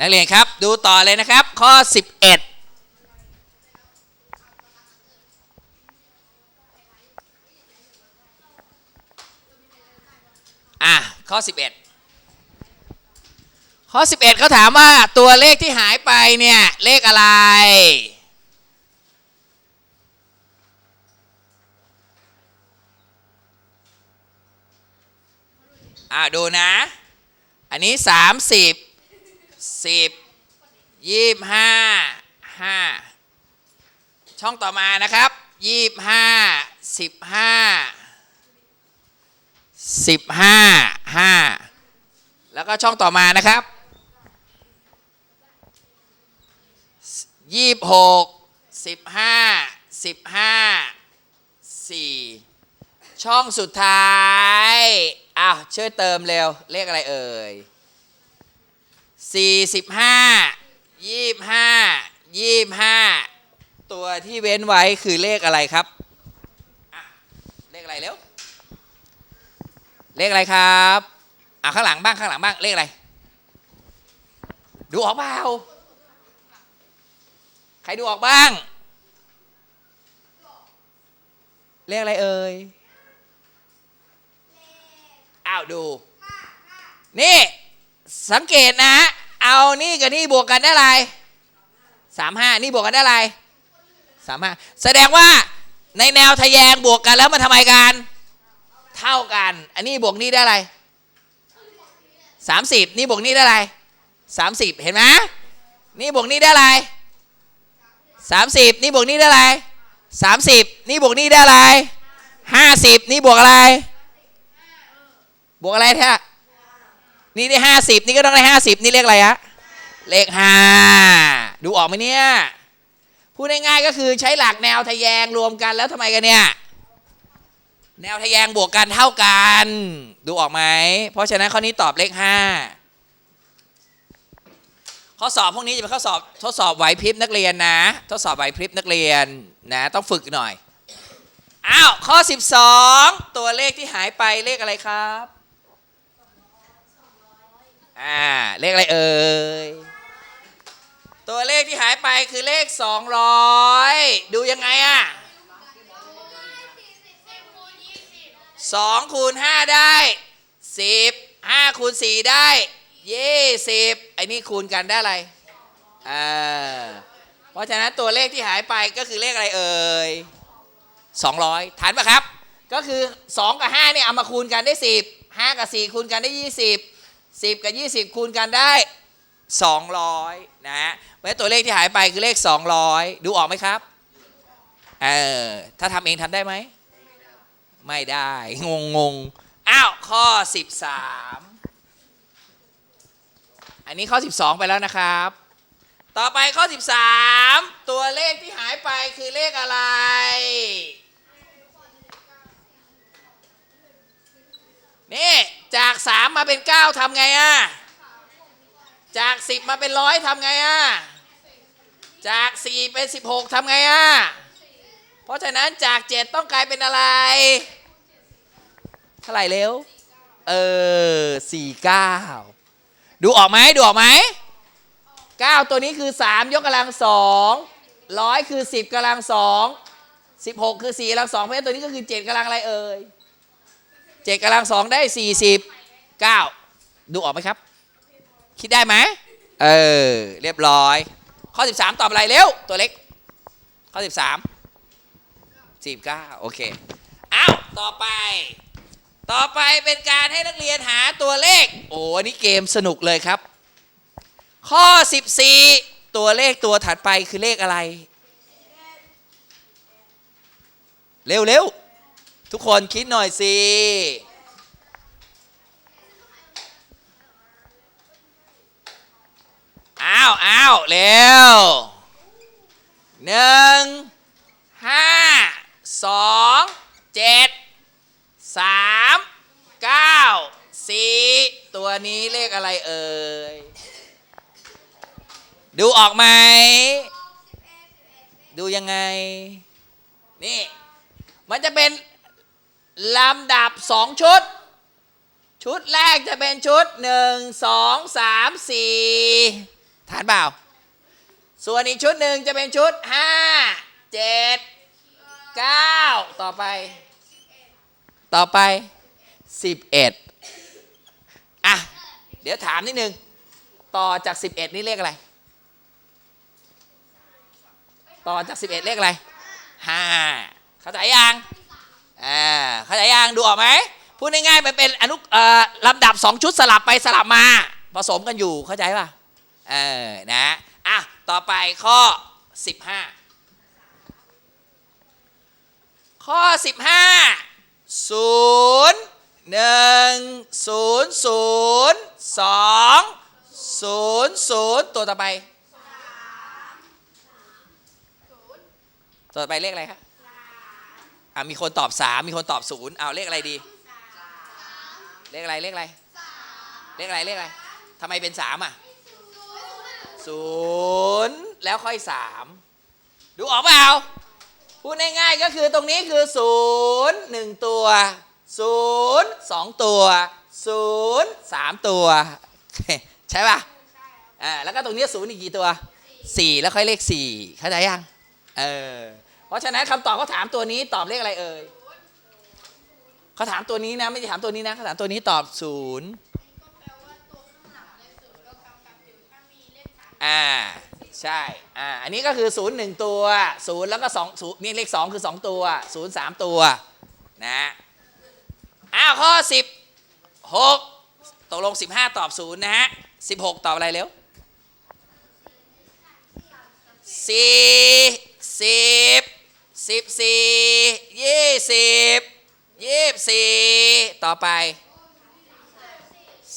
นักเรียนครับ ดูต่อเลยนะครับ ข้อ 11อะข้อ 11 ข้อ 11เขาถามว่าตัวเลขที่หายไปเนี่ย เลขอะไร อ่าดูนะ อันนี้ 30 10 25 5ช่องต่อมานะครับ25 15 15 5แล้วก็ช่องต่อมานะครับ26 15 15 4ช่องสุดท้ายอ้าวช่วยเติมเร็วเลขอะไรเอ่ย 45 25 25ตัวที่เว้นไว้คือเลขอะไรครับเลขอะไรเร็วเลขอะไรครับอะข้างหลังบ้างข้างหลังบ้างเลขอะไร ดูออกเปล่าใครดูออกบ้าง เลขอะไรเอ่ยอ้าวดู นี่สังเกตนะ เอานี่กับนี่บวกกันได้อะไรสามห้านี่บวกกันได้อะไรสามห้าแสดงว่าในแนวทะแยงบวกกันแล้วมันทำไมกัน เท่ากัน อันนี้บวกนี่ได้อะไรสามสิบนี่บวกนี่ได้อะไรสามสิบเห็นไหมนี่บวกนี่ได้อะไรสามสิบนี่บวกนี่ได้อะไรสามสิบนี่บวกนี่ได้อะไรห้าสิบนี่บวกอะไร บวกอะไรแท้ นี่ได้ห้าสิบนี่ก็ต้องได้ห้าสิบนี่เลขอะไรฮะเลขห้าดูออกไหมเนี่ยพูดง่ายๆก็คือใช้หลักแนวทะแยงรวมกันแล้วทำไมกันเนี่ยแนวทะแยงบวกกันเท่ากัน ดูออกไหมเพราะฉะนั้นข้อนี้ตอบเลขห้าข้อสอบพวกนี้จะเป็นข้อสอบทดสอบไหวพริบนักเรียนนะ ทดสอบไหวพริบนักเรียนนะ ต้องฝึกหน่อยอ้าวข้อ 12 ตัวเลขที่หายไปเลขอะไรครับ อ่าเลขอะไรเอ่ยตัวเลขที่หายไปคือเลข 200 ดูยังไงอะสองคูณห้าได้สิบห้าคูณสี่ได้ยี่สิบไอ้นี่คูณกันได้อะไรอ่าเพราะฉะนั้นตัวเลขที่หายไปก็คือเลขอะไรเอ่ยสองร้อยทันปะครับ ก็คือสองกับห้าเนี่ยเอามาคูณกันได้สิบห้ากับสี่คูณกันได้ยี่ สิบกับยี่สิบคูณกันได้สองร้อยนะฮะเพราะตัวเลขที่หายไปคือเลขสองร้อยดูออกไหมครับ เออ ถ้าทำเองทำได้ไหม ไม่ได้ งงงงอ้าว ข้อ 13 อันนี้ข้อ 12 ไปแล้วนะครับ ต่อไปข้อ 13 ตัวเลขที่หายไปคือเลขอะไรนี่ จาก3มมาเป็น9ทำไงอะจาก10มาเป็นร้อยทำไงอะจาก4เป็น16ทำไงอะเพราะฉะนั้นจาก7ต้องกลายเป็นอะไร เท่าไหร่เร็ว เออสี่เก้าดูออกไหมดูออกไหมเก้าตัวนี้คือ3ยกกำลังสองร้อยคือ10กำลังสองสิบหกคือ4กำลังสองเพราะฉะนั้นตัวนี้ก็คือ7กำลังอะไรเอ่ย เจ็ดกำลังสองได้40 9ดูออกไหมครับ คิดได้ไหมเออ เรียบร้อย ข้อ13ตอบอะไรเร็ว ตัวเล็ก ข้อ13 49โอเคอ้าวต่อไป ต่อไปเป็นการให้นักเรียนหาตัวเลข โอ้อันนี้เกมสนุกเลยครับ ข้อ 14 ตัวเลขตัวถัดไปคือเลขอะไร เร็วเร็ว ทุกคนคิดหน่อยสิอ้าวอ้าวเร็วหนึ่งห้าสองเจ็ดสามเก้าสี่ตัวนี้เลขอะไรเอ่ย ดูออกไหม ดูยังไง นี่ มันจะเป็น ลำดับสองชุด ชุดแรกจะเป็นชุดหนึ่งสองสามสี่ฐานเปล่า ส่วนอีกชุดหนึ่งจะเป็นชุด5 7 9ต่อไป ต่อไป11อะ เดี๋ยวถามนิดนึง ต่อจาก11นี่เลขอะไร ต่อจาก11เอ็ดเลขอะไร5เข้าใจยัง อ่าเข้าใจยังดูออกไหมพูดง่ายๆมันเป็นอนุลำดับ 2 ชุดสลับไปสลับมา ผสมกันอยู่เข้าใจป่ะเออนะอะต่อไปข้อ 15 ข้อ 15 0 1 0 0 2 0 0 ตัวต่อไป ตัวต่อไปเลขอะไรครับ อะมีคนตอบ3มีคนตอบ0เอาเลขอะไรดี เลขอะไรเลขอะไรเลขอะไรเลขอะไรทำไมเป็น3อะศูนย์แล้วค่อยสามดูออกเปล่าพูดง่ายๆก็คือตรงนี้คือศูนย์หนึ่งตัวศูนย์สองตัวศูนย์สามตัว ใช่ป่ะอ่าแล้วก็ตรงนี้ศูนย์อีกกี่ตัวสี่แล้วค่อยเลขสี่เข้าใจยังเออ ราะฉะนั้นคำตอบเขาถามตัวนี้ตอบเลขอะไรเอ่ยเขาถามตัวนี้นะไม่ได้ถามตัวนี้นะเขาถามตัวนี้ตอบศูนย์อ่าใช่อ่าอันนี้ก็คือ0ูนย์หนึ่งตัวศูนย์แล้วก็สองศูนย์นี่เลข2คือ2ตัวศูนย์สามตัวนะอ้าวข้อ16ตกลง15ตอบ0นะฮะ16ตอบอะไรเร็วสี่สิบ สิบสี่ยี่สิบยี่สิบสี่ต่อไป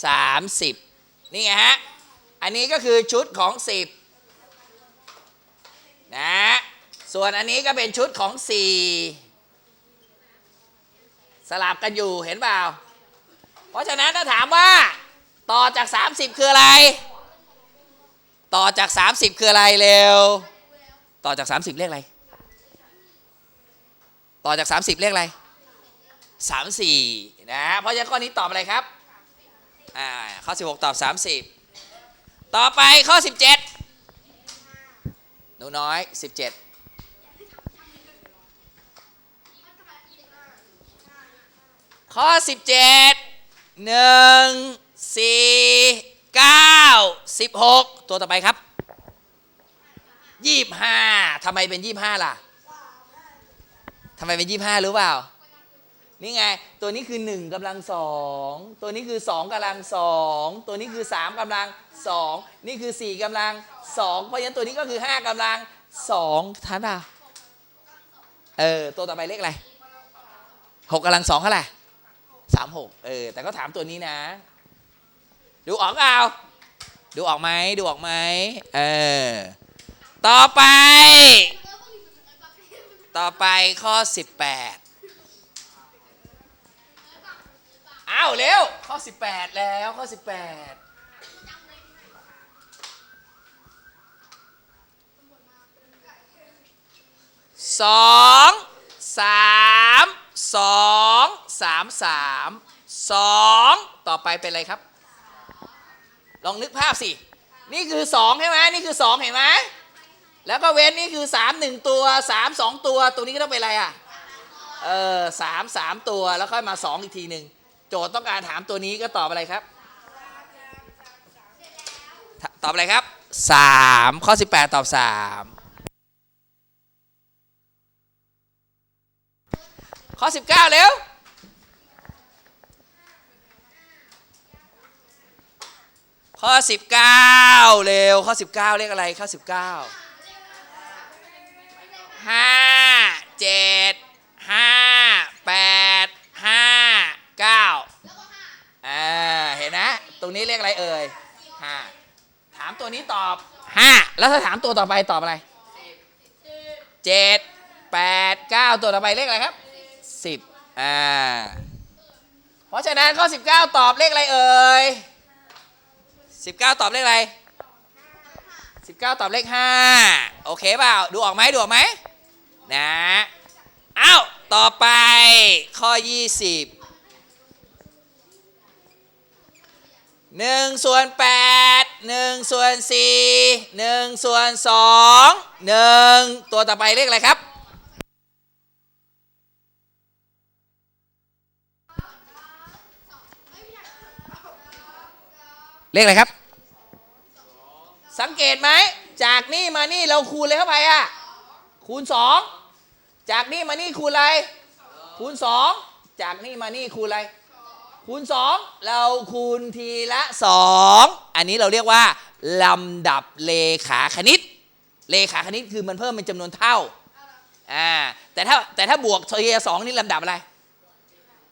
สามสิบนี่ไงฮะ อันนี้ก็คือชุดของ10นะส่วนอันนี้ก็เป็นชุดของ4สลับกันอยู่เห็นเปล่า เพราะฉะนั้นถ้าถามว่า ต่อจาก 30 คืออะไร ต่อจาก 30 คืออะไรเร็ว ต่อจาก 30เลขอะไร ต่อจาก 30 เลขอะไร 34 นะ เพราะฉะนั้นข้อนี้ตอบอะไรครับ อ่า ข้อ 16 ตอบ 30 ต่อไปข้อ 17 หนูน้อย 17ข้อ 17 1 4 9 16 ตัวต่อไปครับ 25ทำไมเป็น 25 ล่ะ ทำไมเป็น25รู้เปล่า นี่ไง ตัวนี้คือ1กำลังสองตัวนี้คือ2กำลังสองตัวนี้คือ3กำลังสองนี่คือ4กำลังสองเพราะฉะนั้นตัวนี้ก็คือ5กำลังสองทันอะเออตัวต่อไปเลขอะไรหกกำลังสองเท่าไหร่สามหกเออแต่ก็ถามตัวนี้นะ ดูออกเปล่าดูออกไหมดูออกไหมเออต่อไป ต่อไปข้อ 18อ้าวเร็วข้อ 18 แล้วข้อ 18สองสามสองสามสามสองต่อไปเป็นอะไรครับ ลองนึกภาพสิ นี่คือสองใช่ไหมนี่คือสองเห็นไหม แล้วก็เว้นนี่คือสามหนึ่งตัวสามสองตัวตัวนี้ก็ต้องเป็นอะไรอะเออสามสามตัวแล้วค่อยมาสองอีกทีหนึ่งโจทย์ต้องการถามตัวนี้ก็ตอบอะไรครับ ตอบอะไรครับสามข้อสิบแปดตอบสามข้อสิบเก้าเร็วข้อ 19 เร็ว ข้อ 19เลขอะไร ข้อ 19 รงนี้เลขอะไรเอ่ยห้าถามตัวนี้ตอบห้าแล้วถ้าถามตัวต่อไปตอบอะไรเจ็ดแปดเก้าตัวต่อไปเลขอะไรครับสิบอ่าเพราะฉะนั้นข้อ19ตอบเลขอะไรเอ่ย19ตอบเลขอะไร19ตอบเลข5โอเคเปล่าดูออกไหมดูออกไหมนะอ้าวต่อไปข้อ 20 1ส่วน8หนึ่งส่วนสี่หนึ่งส่วนสองหนึ่งตัวต่อไปเลขอะไรครับเลขอะไรครับ สังเกตไหม จากนี่มานี่เราคูณเลยเข้าไปอะคูณสองจากนี่มานี่คูณอะไร คูณสองจากนี่มานี่คูณอะไร คูณสองเราคูณทีละสองอันนี้เราเรียกว่าลำดับเลขาคณิต เลขาคณิตคือมันเพิ่มเป็นจำนวนเท่าอ่าแต่ถ้าแต่ถ้าบวกทีละสองนี่ลำดับอะไร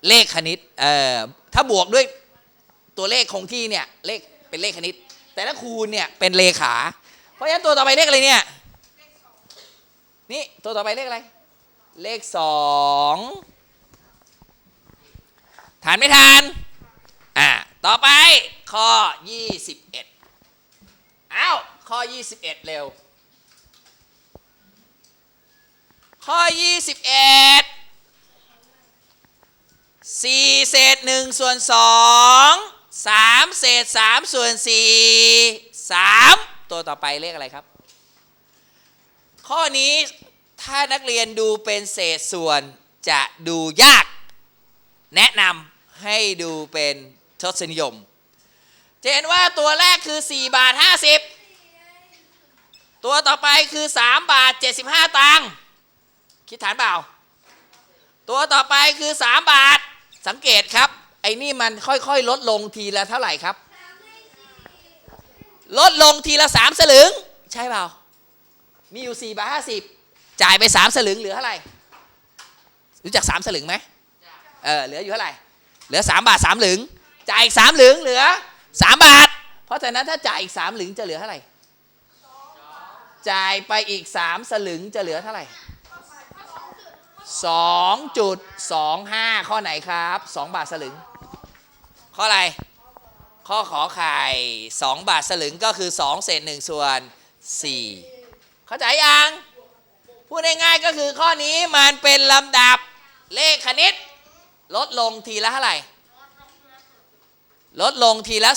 เลขคณิตเอ่อถ้าบวกด้วยตัวเลขคงที่เนี่ยเลขเป็นเลขคณิต แต่ถ้าคูณเนี่ยเป็นเลขา เพราะฉะนั้นตัวต่อไปเลขอะไรเนี่ยนี่ตัวต่อไปเลขอะไร เลขสอง ทานไม่ทานอ่าต่อไปข้อ 21อ้าวข้อ 21 เร็ว ข้อ 21สี่เศษหนึ่งส่วนสองสามเศษสามส่วนสี่สามตัวต่อไปเลขอะไรครับ ข้อนี้ถ้านักเรียนดูเป็นเศษส่วนจะดูยาก แนะนำ ให้ดูเป็นทศนิยม จะเห็นว่าตัวแรกคือ 4 บาท 50 ตัวต่อไปคือ 3 บาท 75 ตังค์คิดฐานเปล่า ตัวต่อไปคือ 3 บาท สังเกตครับ ไอ้นี่มันค่อยๆ ลดลงทีละเท่าไหร่ครับ ลดลงทีละ 3 สลึง ใช่เปล่า มีอยู่ 4 บาท 50 จ่ายไป 3 สลึงเหลือเท่าไหร่ รู้จัก 3 สลึงไหมเออเหลืออยู่เท่าไหร่ เหลือ 3 บาท3หลึง จ่ายอีก3หลึงเหลือ 3 บาท เพราะฉะนั้นถ้าจ่ายอีก3หลึงจะเหลือเท่าไหร่ จ่ายไปอีก 3 สลึงจะเหลือเท่าไหร่ 2.25 ข้อไหนครับ 2 บาทสลึง ข้ออะไร ข้อขอไข่ 2 บาทสลึงก็คือ 2 เศษ1ส่วน 4 เข้าใจยัง พูดง่ายๆก็คือข้อนี้มันเป็นลำดับเลขคณิต ลดลงทีละเท่าไหร่ ลดลงทีละ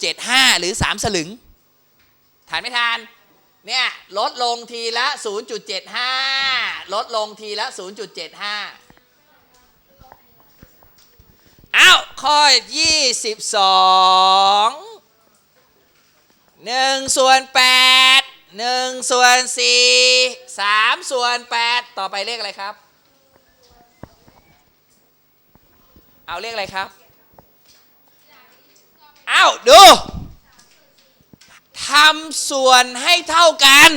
0.75 หรือ 3 สลึงทานไม่ทานเนี่ยลดลงทีละ 0.75 ลดลงทีละ 0.75 อ้าว ข้อ 22 1 ส่วน 8 1 ส่วน 4 3 ส่วน 8 ต่อไปเลขอะไรครับ เอาเลขอะไรครับ อ้าว ดูทำส่วนให้เท่ากัน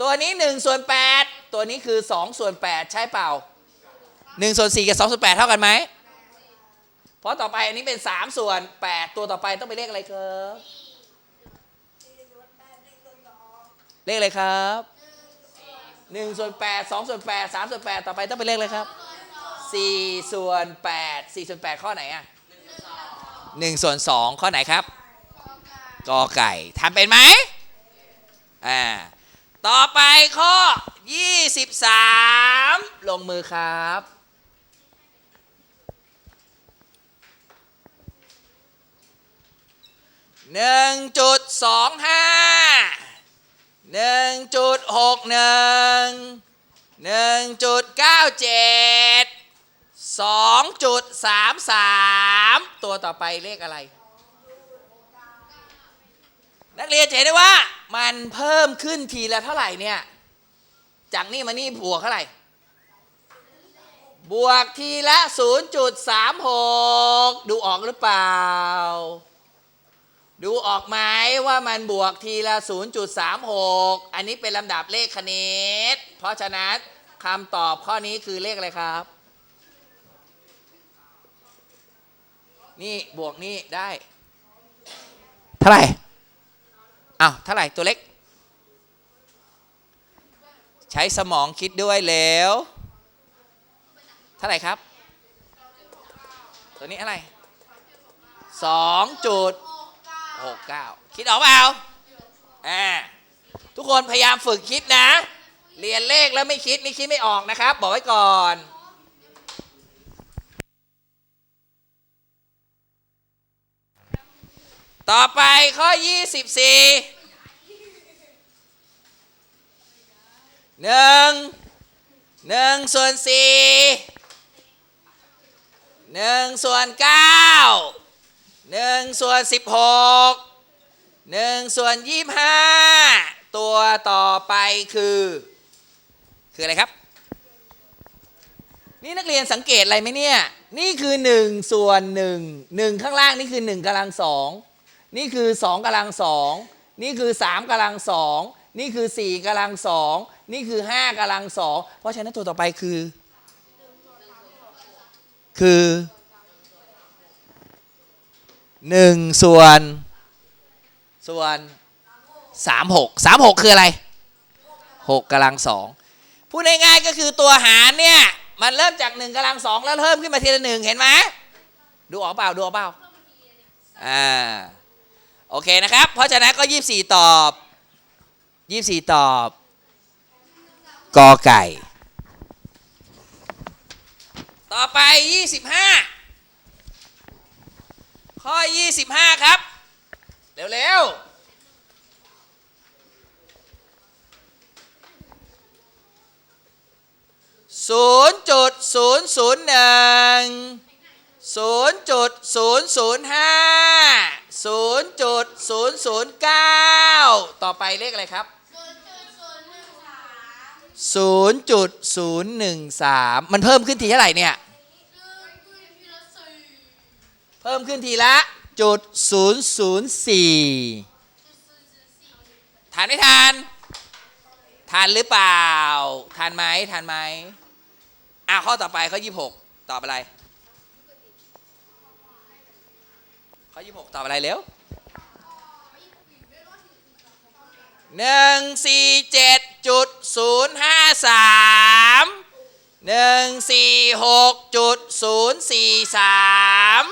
ตัวนี้1ส่วน8ตัวนี้คือ2ส่วน8ใช่เปล่า1ส่วน4กับ2ส่วน8เท่ากันไหมเพราะต่อไปอันนี้เป็น3ส่วน8ตัวต่อไปต้องเป็นเลขอะไรครับเลขอะไรครับ1ส่วน8 2ส่วน8 3ส่วน8ต่อไปต้องเป็นเลขอะไรครับ 4ส่วน8 4ส่วน8ข้อไหนอะ1ส่วน2ข้อไหนครับกอไก่ทำเป็นไหมอ่าต่อไปข้อ 23 ลงมือครับหนึ่งจุดสองห้าหนึ่งจุดหกหนึ่งหนึ่งจุดเก้าเจ็ด สองจุดสามสามตัวต่อไปเลขอะไร นักเรียนเห็นได้ว่ามันเพิ่มขึ้นทีละเท่าไหร่เนี่ย จากนี่มานี่บวกเท่าไหร่ บวกทีละ 0.36 ดูออกหรือเปล่า ดูออกไหมว่ามันบวกทีละ 0.36 อันนี้เป็นลำดับเลขคณิต เพราะฉะนั้นคำตอบข้อนี้คือเลขอะไรครับ นี่บวกนี่ได้ เท่าไหร่อ้าวเท่าไหร่ตัวเล็ก ใช้สมองคิดด้วยแล้ว เท่าไหร่ครับ ตัวนี้อะไรสองจุดหกเก้าคิดออกเปล่าอ่าทุกคนพยายามฝึกคิดนะ เรียนเลขแล้วไม่คิดนี่คิดไม่ออกนะครับ บอกไว้ก่อน ต่อไปข้อ 24หนึ่งหนึ่งส่วนสี่หนึ่งส่วนเก้าหนึ่งส่วนสิบหกหนึ่งส่วนยี่ห้าตัวต่อไปคือ คืออะไรครับ นี่นักเรียนสังเกตอะไรไหมเนี่ย นี่คือ1ส่วน1 1ข้างล่างนี่คือ1กำลังสอง นี่คือ 2กำลังสองนี่คือ 3กำลังสองนี่คือ 4กำลังสองนี่คือ 5กำลังสองเพราะฉะนั้นตัวต่อไปคือ คือ 1 ส่วน ส่วน 3 6 3 6 คืออะไร 6กำลังสองพูดง่ายๆก็คือตัวหารเนี่ย มันเริ่มจาก1กำลังสองแล้วเพิ่มขึ้นมาทีละหนึ่งเห็นไหมดูออกเปล่าดูออกเปล่าอ่า โอเคนะครับ เพราะฉะนั้นก็ 24 ตอบ 24 ตอบกอไก่ ต่อไป 25 ข้อ 25 ครับ เร็วๆศูนย์จุดศูนย์ศูนย์หนึ่งศูนย์จุดศูนย์ศูนย์ห้า ศูนย์จุดศูนย์ศูนย์เก้าต่อไปเลขอะไรครับศูนย์จุดศูนย์หนึ่งสามมันเพิ่มขึ้นทีเท่าไหร่เนี่ย เพิ่มขึ้นทีละจุดศูนย์ศูนย์สี่ทานไม่ทาน ทานหรือเปล่า ทานไหมทานไหมอะข้อต่อไปข้อยี่หกตอบอะไร ข้ อยี่หกตอบอะไรเร็วหนึ่งสี่เจ็ดจุดศูนย์ห้าสามหนึ่งสี่หกจุดศูนย์สี่สาม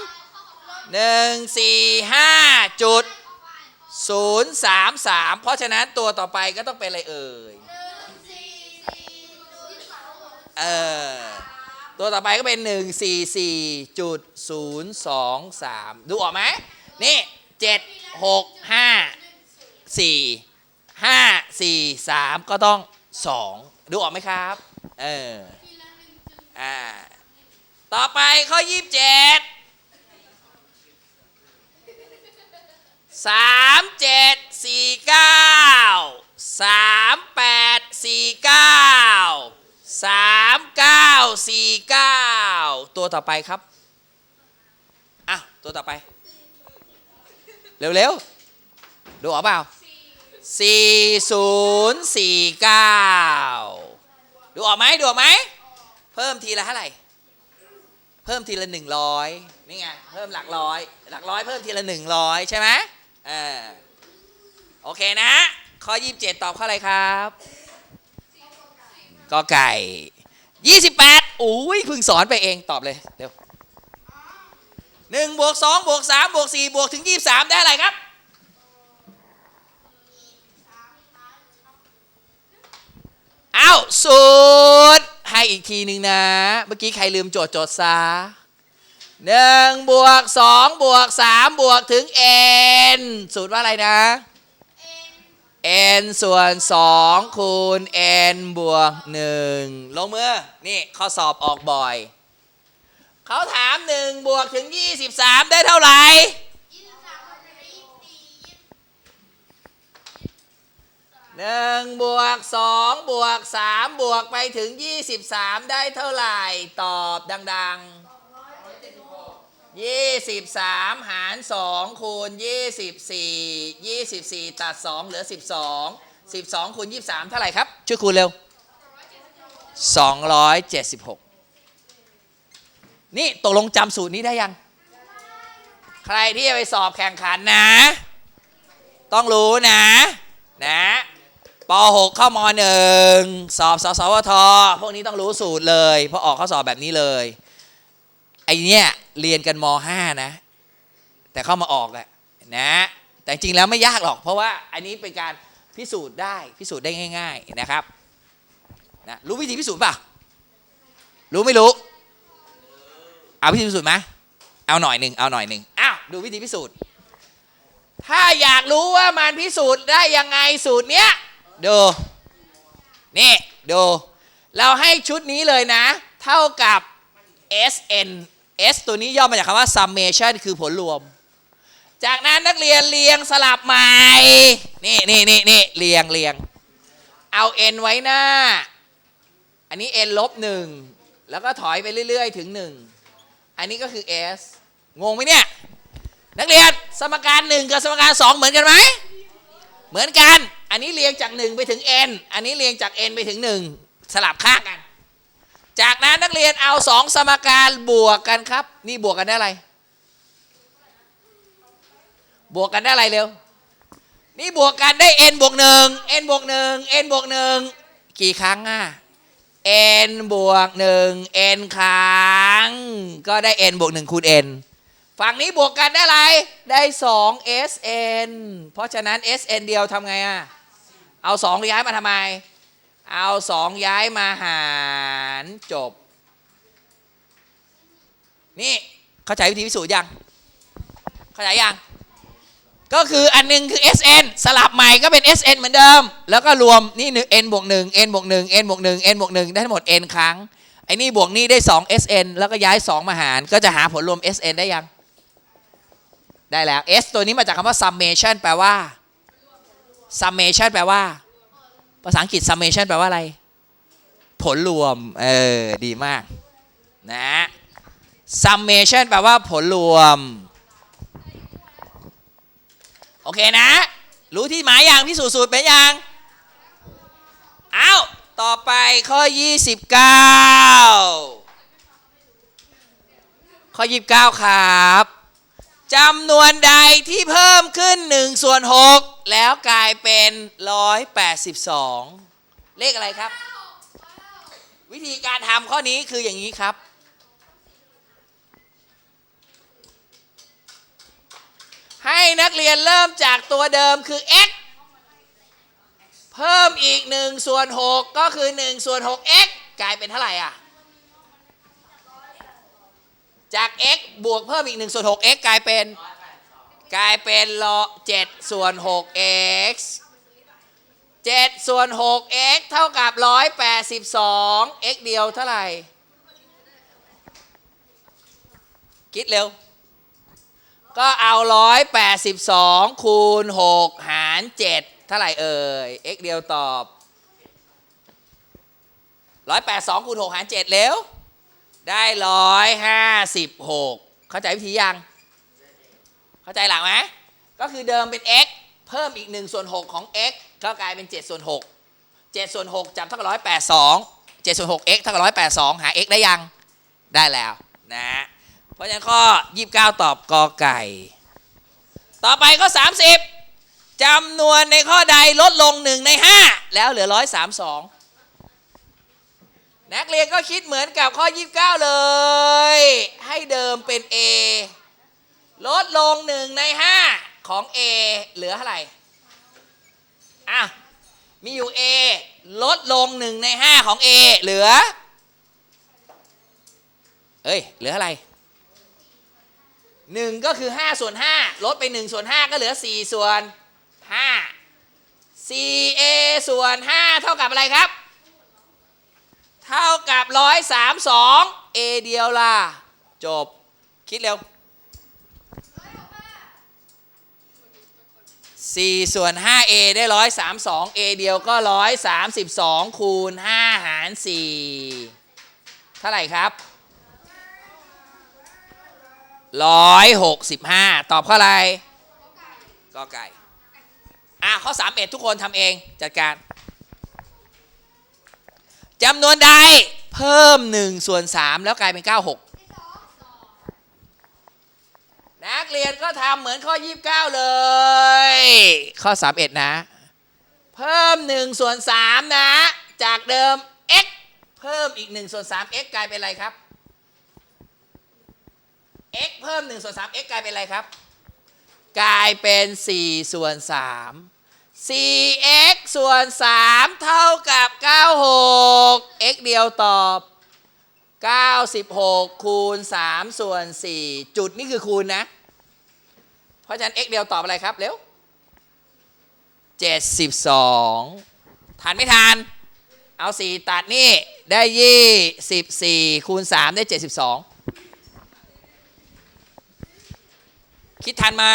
หนึ่งสี่ห้าจุดศูนย์สามสามเพราะฉะนั้นตัวต่อไปก็ต้องเป็นอะไรเอ่ยเออ ตัวต่อไปก็เป็น 144.023 ดูออกไหมนี่ 7 6 5 4 5 4 3 ก็ต้อง 2 ดูออกไหมครับ เออ อ่า ต่อไปข้อ 27สามเจ็ดสี่เก้า สามเก้าสี่เก้าตัวต่อไปครับอะตัวต่อไป เร็วๆ ดูออกเปล่าสี่ศูนย์สี่เก้าดูออกไหมดูออกไหม เพิ่มทีละเท่าไหร่ เพิ่มทีละหนึ่งร้อยนี่ไง เพิ่มหลักร้อย หลักร้อยเพิ่มทีละหนึ่งร้อยใช่ไหมเออโอเคนะ ข้อ27ตอบข้ออะไรครับ กอไก่ 28อุ้ยเพิ่งสอนไปเองตอบเลยเร็วหนึ่งบวกสองบวกสามบวกสี่บวกถึง23ได้อะไรครับ อ้าวสูตรให้อีกทีหนึ่งนะ เมื่อกี้ใครลืมโจทย์โจทย์ซะหนึ่งบวกสองบวกสามบวกถึง n สูตรว่าอะไรนะ n ส่วนสองคูณ n บวกหนึ่งลงมือ นี่ข้อสอบออกบ่อย เขาถามหนึ่งบวกถึง 23 ได้เท่าไหร่ หนึ่งบวกสองบวกสามบวกไปถึง23ได้เท่าไหร่ ตอบดัง ๆ 23 หาร 2 คูณ 24 24 ตัด 2 เหลือ 12 12 คูณ 23 เท่าไหร่ครับ ช่วยคูณเร็ว 276 นี่ตกลงจำสูตรนี้ได้ยัง ใครที่จะไปสอบแข่งขันนะ ต้องรู้นะ นะป .6 เข้าม .1 สอบสสวท พวกนี้ต้องรู้สูตรเลย เพราะออกข้อสอบแบบนี้เลย ไอเนี้ยเรียนกันม .5 นะ แต่เข้ามาออกอะนะ แต่จริงแล้วไม่ยากหรอก เพราะว่าอันนี้เป็นการพิสูจน์ได้พิสูจน์ได้ง่าย ๆนะครับนะรู้วิธีพิสูจน์ป่ะรู้ไม่รู้ เอาวิธีพิสูจน์ไหมเอาหน่อยหนึ่งเอาหน่อยหนึ่งอ้าวดูวิธีพิสูจน์ ถ้าอยากรู้ว่ามันพิสูจน์ได้ยังไงสูตรเนี้ยดูนี่ดูเราให้ชุดนี้เลยนะ เท่ากับ SN S ตัวนี้ย่อมาจากคำว่า summation คือผลรวม จากนั้นนักเรียนเรียงสลับใหม่ นี่นี่นี่นี่เรียงเรียง เอา n ไว้หน้า อันนี้ n ลบหนึ่งแล้วก็ถอยไปเรื่อย ๆ ถึง1อันนี้ก็คือ s งงไหมเนี่ย นักเรียนสมการ1กับสมการ2เหมือนกันไหม เหมือนกัน อันนี้เรียงจาก1ไปถึง n อันนี้เรียงจาก n ไปถึง1สลับข้างกัน จากนั้นนักเรียนเอา2สมการบวกกันครับ นี่บวกกันได้อะไร บวกกันได้อะไรเร็ว นี่บวกกันได้ n บวกหนึ่ง n บวกหนึ่ง n บวกหนึ่งกี่ครั้งอะ n บวกหนึ่ง n ครั้ง ก็ได้ n บวกหนึ่งคูณ n ฝั่งนี้บวกกันได้อะไร ได้2 sn เพราะฉะนั้น sn เดียวทำไงอะ เอา 2 ย้ายมาทำไม เอา2ย้ายมาหารจบ นี่เข้าใจวิธีพิสูจน์ยัง เข้าใจยัง ก็คืออันหนึงคือ SN สลับใหม่ก็เป็น SN เหมือนเดิม แล้วก็รวมนี่หนึ่ง n บวกหนึ่ง n บวกหนึ่ง n บวกหนึ่ง n บวกหนึ่งได้ทั้งหมด n ครั้งไอ้นี่บวกนี่ได้2 SN แล้วก็ย้าย 2 มาหาร ก็จะหาผลรวม SN ได้ยัง ได้แล้ว S ตัวนี้มาจากคำว่า summation แปลว่า summation แปลว่า ภาษาอังกฤษ summation แปลว่าอะไร ผลรวม เออ ดีมากนะ summation แปลว่าผลรวม โอเคนะ รู้ที่หมายอย่างพิสูจน์สูตรเป็นอยังเอาต่อไปข้อ 29 ข้อ 29 ครับจำนวนใดที่เพิ่มขึ้น1ส่วน6 แล้วกลายเป็น 182 เลขอะไรครับ วิธีการทำข้อนี้คืออย่างนี้ครับ ให้นักเรียนเริ่มจากตัวเดิมคือ x เพิ่มอีก1ส่วน6ก็คือ1ส่วน 6x กลายเป็นเท่าไหร่อะ จาก x บวกเพิ่มอีก1ส่วน 6x กลายเป็น กลายเป็นลอ7ส่วน 6x 7ส่วน 6x เท่ากับ182 x เดียวเท่าไหร่ คิดเร็ว ก็เอา182คูณ6หาร7เท่าไหร่เอ่ย x เดียวตอบ182คูณ6หาร7เร็ว ได้156เข้าใจวิธียัง เข้าใจหลังไหมก็คือเดิมเป็น x เพิ่มอีก1ส่วน6ของ x ก็กลายเป็น7ส่วน6 7ส่วน6จับเท่ากับ182 7ส่วน 6x เท่ากับ182 หา x ได้ยังได้แล้วนะเพราะฉะนั้นข้อ 29 ตอบกอไก่ ต่อไปข้อ 30จำนวนในข้อใดลดลง 1 ใน 5 แล้วเหลือ 132 นักเรียนก็คิดเหมือนกับข้อ 29 เลย ให้เดิมเป็น A ลดลง1ใน5ของ A เหลือเท่าไหร่ อะ มีอยู่ A ลดลง1ใน5ของ A เหลือ เอ้ย เหลืออะไรหนึ่งก็คือ5ส่วน5ลดไป1ส่วน5ก็เหลือ4ส่วน5 4a ส่วน5เท่ากับอะไรครับ เท่ากับ132 a เดียวล่ะ จบ คิดเร็ว 4 ส่วน 5a ได้ 132 a เดียวก็ 132 คูณ 5 หาร 4 เท่าไหร่ครับ 165 ตอบข้ออะไรก็ไก่ อะ ข้อ 31 ทุกคนทำเองจัดการจำนวนใดเพิ่ม 1 ส่วน 3 แล้วกลายเป็น 96 นักเรียนก็ทำเหมือนข้อยี่บเก้าเลย ข้อสามเอ็ดนะ เพิ่มหนึ่งส่วนสามนะ จากเดิม x เพิ่มอีกหนึ่งส่วนสาม x กลายเป็นอะไรครับ x เพิ่ม1ส่วน3 x กลายเป็นอะไรครับ กลายเป็น4ส่วน3 4x ส่วน 3 เท่ากับ 96 x เดียวตอบ 96 คูณ 3 ส่วน 4 จุดนี่คือคูณนะ เพราะฉะนั้น x เดียวตอบอะไรครับเร็ว72ทันไม่ทันเอา 4 ตัดนี่ได้ 24 คูณ 3 ได้ 72 คิดทันไหม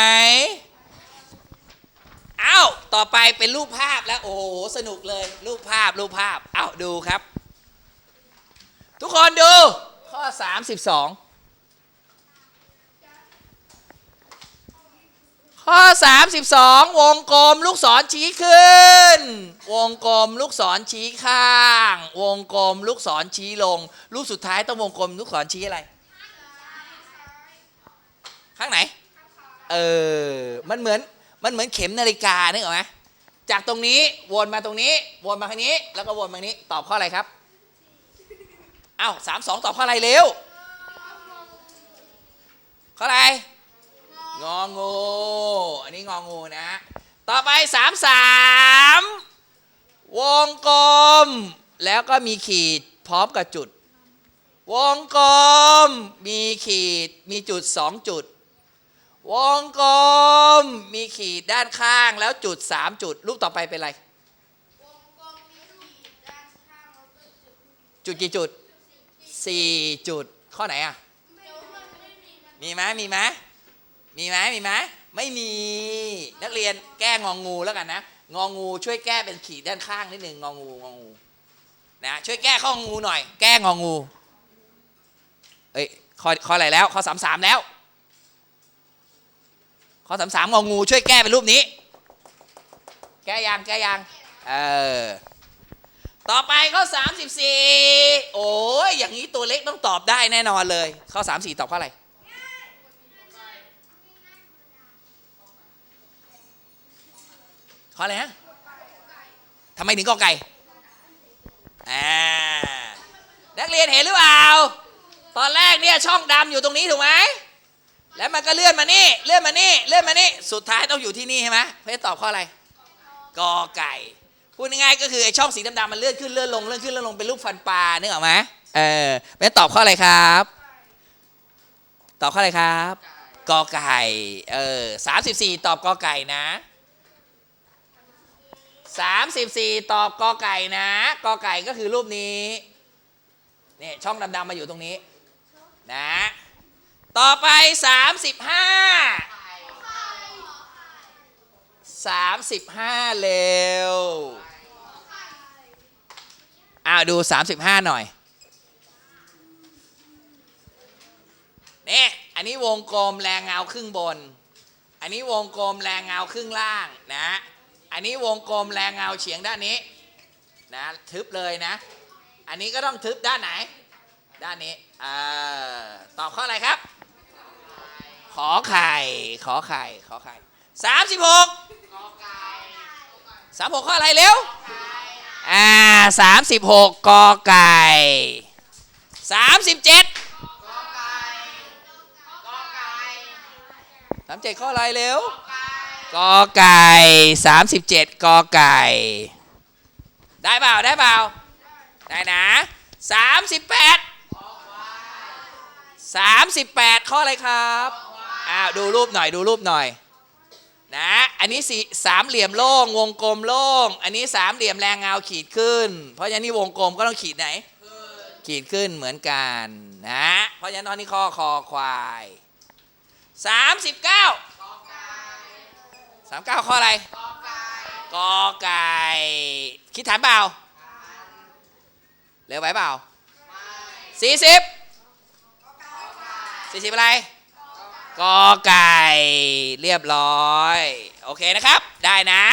เอ้าต่อไปเป็นรูปภาพแล้ว โอ้โห สนุกเลย รูปภาพ รูปภาพเอ้าดูครับ ทุกคนดูข้อ 32 ข้อ 32 วงกลมลูกศรชี้ขึ้น วงกลมลูกศรชี้ข้าง วงกลมลูกศรชี้ลงลูกสุดท้ายต้องวงกลมลูกศรชี้อะไร ข้างไหน เออ มันเหมือน มันเหมือนเข็มนาฬิกานึกออกไหมจากตรงนี้วนมาตรงนี้ วนมาทางนี้ แล้วก็วนมางนี้ ตอบข้ออะไรครับ อ้าวสามสองตอบข้ออะไรเร็ว ข้ออะไร งองูอันนี้งองูนะ ต่อไปสามสามวงกลม แล้วก็มีขีดพร้อมกับจุด วงกลม มีขีดมีจุดสองจุด วงกลม มีขีดด้านข้างแล้วจุดสามจุด รูปต่อไปเป็นอะไร จุดกี่จุดสี่จุด ข้อไหนอะ มีไหมมีไหม มีไหมมีไหมไม่มีนักเรียนแก้งองงูแล้วกันนะงองูช่วยแก้เป็นขีดด้านข้างนิดหนึ่งงองูงองูนะช่วยแก้ข้องงูหน่อย แก้งองูเอ้ยข้อข้ออะไรแล้วข้อสามสามแล้วข้อสามสามงองูช่วยแก้เป็นรูปนี้ แก้ยังแก้ยังเออต่อไปข้อ34โอ้ยอย่างนี้ตัวเล็กต้องตอบได้แน่นอนเลย ข้อ34ตอบข้ออะไร ข้ออะไรฮะทำไมถึงกอไก่อ่านักเรียนเห็นหรือเปล่า ตอนแรกเนี่ยช่องดำอยู่ตรงนี้ถูกไหมแล้วมันก็เลื่อนมานี่ เลื่อนมานี่ เลื่อนมานี่ สุดท้ายต้องอยู่ที่นี่ใช่ไหมเพื่อตอบข้ออะไร กอไก่ พูดง่ายๆก็คือไอ้ช่องสีดำๆมันเลื่อนขึ้นเลื่อนลง เลื่อนขึ้นเลื่อนลงเป็นรูปฟันปลานึกออกไหมเออเพื่อตอบข้ออะไรครับ ตอบข้ออะไรครับ กอไก่ เออสามสิบสี่ตอบกอไก่นะ สามสิบสี่ตอบกอไก่นะกอไก่ก็คือรูปนี้เนี่ยช่องดำๆมาอยู่ตรงนี้นะต่อไป 35 35 เร็วอ้าวดู 35 หน่อยเนี่ยอันนี้วงกลมแรงเงาครึ่งบน อันนี้วงกลมแรงเงาครึ่งล่างนะ อันนี้วงกลมแรงเงาเฉียงด้านนี้นะทึบเลยนะ อันนี้ก็ต้องทึบด้านไหน ด้านนี้เออตอบข้ออะไรครับ ขอไข่ขอไข่ขอไข่สามสิบหกสามหกข้ออะไรเร็วอ่าสามสิบหกกอไก่สามสิบเจ็ดสามเจ็ดข้ออะไรเร็ว กอไก่สามสิบเจ็ดกอไก่ ได้เปล่าได้เปล่าได้นะสามสิบแปดสามสิบแปดข้ออะไรครับอ้าวดูรูปหน่อยดูรูปหน่อยนะอันนี้สีสามเหลี่ยมโล่งวงกลมโล่ง อันนี้สามเหลี่ยมแรงเงาขีดขึ้น เพราะฉะนั้นนี่วงกลมก็ต้องขีดไหน ขีดขึ้นเหมือนกันนะ เพราะฉะนั้นตอนนี้ข้อคอควายสามสิบเก้าามเก้าข้ออะไรกอไก่คิดถานเปล่าเร็วไปเปล่าสี่สิบสี่สิบอะไรกอไก่เรียบร้อย โอเคนะครับ ได้นะ